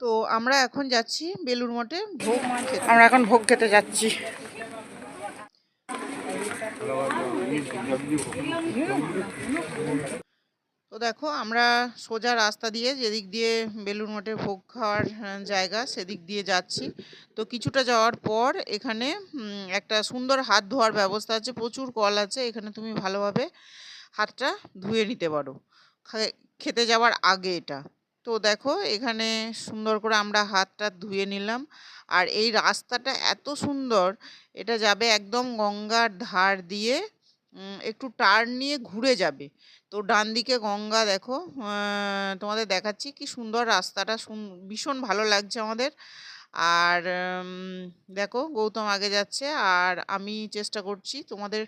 তো আমরা এখন যাচ্ছি বেলুর মঠে ভোগ আমরা এখন ভোগ খেতে যাচ্ছি। তো দেখো আমরা সোজা রাস্তা দিয়ে যেদিক দিয়ে বেলুর মঠে ভোগ খাওয়ার জায়গা সেদিক দিয়ে যাচ্ছি। তো কিছুটা যাওয়ার পর এখানে একটা সুন্দর হাত ধোয়ার ব্যবস্থা আছে প্রচুর কল আছে এখানে তুমি ভালোভাবে হাতটা ধুয়ে নিতে পারো। খেতে যাওয়ার আগে এটা। তো দেখো এখানে সুন্দর করে আমরা হাতটা ধুয়ে নিলাম। আর এই রাস্তাটা এত সুন্দর, এটা যাবে একদম গঙ্গার ধার দিয়ে একটু টার্ন নিয়ে ঘুরে যাবে। তো ডান দিকে গঙ্গা দেখো তোমাদের দেখাচ্ছি কি সুন্দর রাস্তাটা ভীষণ ভালো লাগছে আমাদের। আর দেখো গৌতম আগে যাচ্ছে। আর আমি চেষ্টা করছি তোমাদের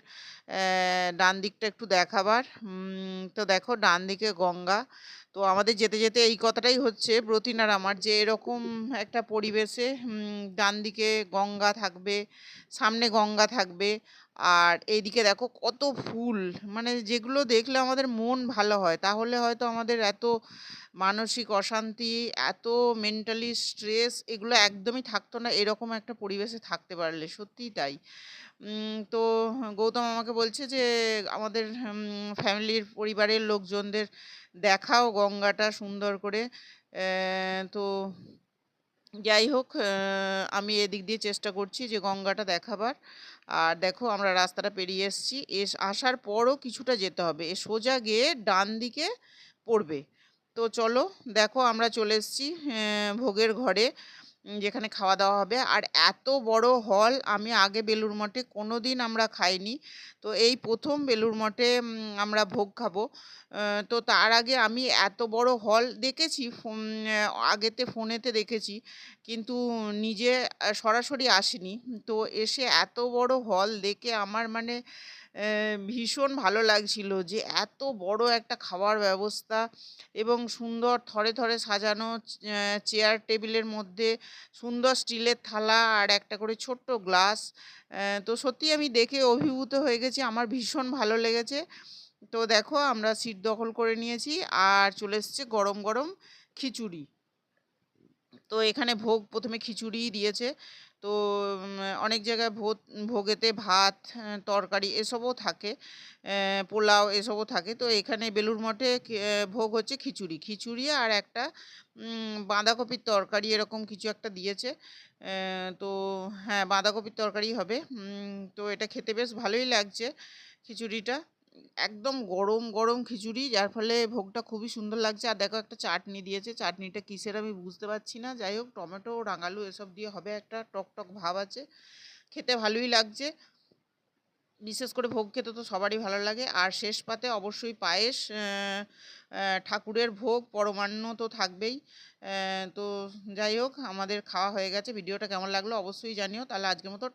ডান দিকটা একটু দেখাবার। তো দেখো ডান দিকে গঙ্গা। তো আমাদের যেতে যেতে এই কথাটাই হচ্ছে ব্রতিন আর আমার যে এরকম একটা পরিবেশে ডান দিকে গঙ্গা থাকবে, সামনে গঙ্গা থাকবে। আর এইদিকে দেখো কত ফুল। মানে যেগুলো দেখলে আমাদের মন ভালো হয়, তাহলে হয়তো আমাদের এত মানসিক অশান্তি, এত মেন্টালি স্ট্রেস এগুলো একদমই থাকতো না, এরকম একটা পরিবেশে থাকতে পারলে, সত্যিই তাই। তো গৌতম আমাকে বলছে যে, আমাদের ফ্যামিলির পরিবারের লোকজনদের দেখাও গঙ্গাটা সুন্দর করে। তো যাই হোক আমি এদিক দিয়ে চেষ্টা করছি যে গঙ্গাটা দেখাবার। আর দেখো আমরা রাস্তাটা পেরিয়ে এসছি। এস, আসার পরও কিছুটা যেতে হবে। এ সোজা গিয়ে ডান দিকে পড়বে। তো চলো, দেখো আমরা চলে এসছি ভোগের ঘরে। যেখানে খাওয়া দাওয়া হবে। আর এত বড় হল আমি আগে বেলুর মঠে কোনো দিন আমরা খাইনি। তো এই প্রথম বেলুর মঠে আমরা ভোগ খাব। তো তার আগে আমি এত বড় হল দেখেছি আগেতে ফোনেতে দেখেছি। কিন্তু নিজে সরাসরি আসিনি। তো এসে এত বড় হল দেখে আমার মানে ভীষণ ভালো লাগছিল যে এত বড় একটা খাওয়ার ব্যবস্থা এবং সুন্দর থরে থরে সাজানো চেয়ার টেবিলের মধ্যে সুন্দর স্টিলের থালা আর একটা করে ছোট্ট গ্লাস। তো সত্যি আমি দেখে অভিভূত হয়ে গেছি, আমার ভীষণ ভালো লেগেছে। তো দেখো আমরা সিট দখল করে নিয়েছি আর চলে এসছে গরম গরম খিচুড়ি। তো এখানে ভোগ প্রথমে খিচুড়িই দিয়েছে। তো অনেক জায়গায় ভোগ ভোগেতে ভাত তরকারি এসবও থাকে পোলাও এসবও থাকে। তো এখানে বেলুর মঠে ভোগ হচ্ছে খিচুড়ি। খিচুড়ি আর একটা বাঁধাকপির তরকারি এরকম কিছু একটা দিয়েছে। তো হ্যাঁ বাঁধাকপির তরকারি হবে। তো এটা খেতে বেশ ভালোই লাগছে খিচুড়িটা। একদম গরম গরম খিচুড়ি, যার ফলে ভোগটা খুবই সুন্দর লাগছে। আর দেখো একটা চাটনি দিয়েছে। চাটনিটা কিসের আমি বুঝতে পারছি না। যাই হোক, টমেটো, রাঙালু এসব দিয়ে হবে একটা টক টক ভাব আছে। খেতে ভালোই লাগছে। বিশেষ করে ভোগ খেতে তো সবারই ভালো লাগে। আর শেষ পাতে অবশ্যই পায়েস ঠাকুরের ভোগ পরমান্ন তো থাকবেই। তো যাই হোক, আমাদের খাওয়া হয়ে গেছে। ভিডিওটা কেমন লাগল অবশ্যই জানিও। তাহলে আজকের মতো